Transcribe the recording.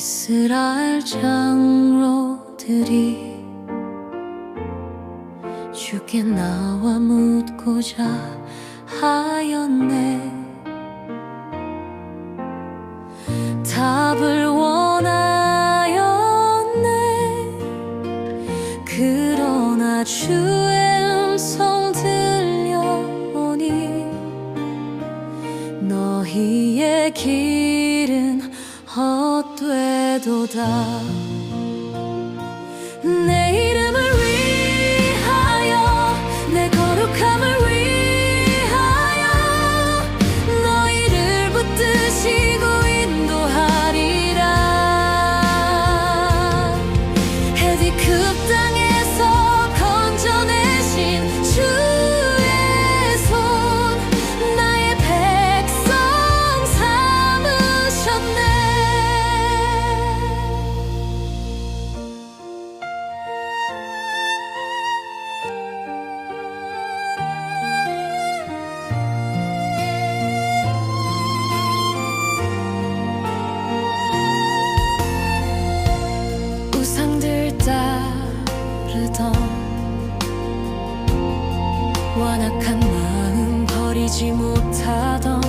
이스라엘 장로들이 주께 나와 묻고자 하였네. 답을 원하였네. 그러나 주의 음성 들려오니 너희의 길은 헛되도다 완악한 마음 버리지 못하던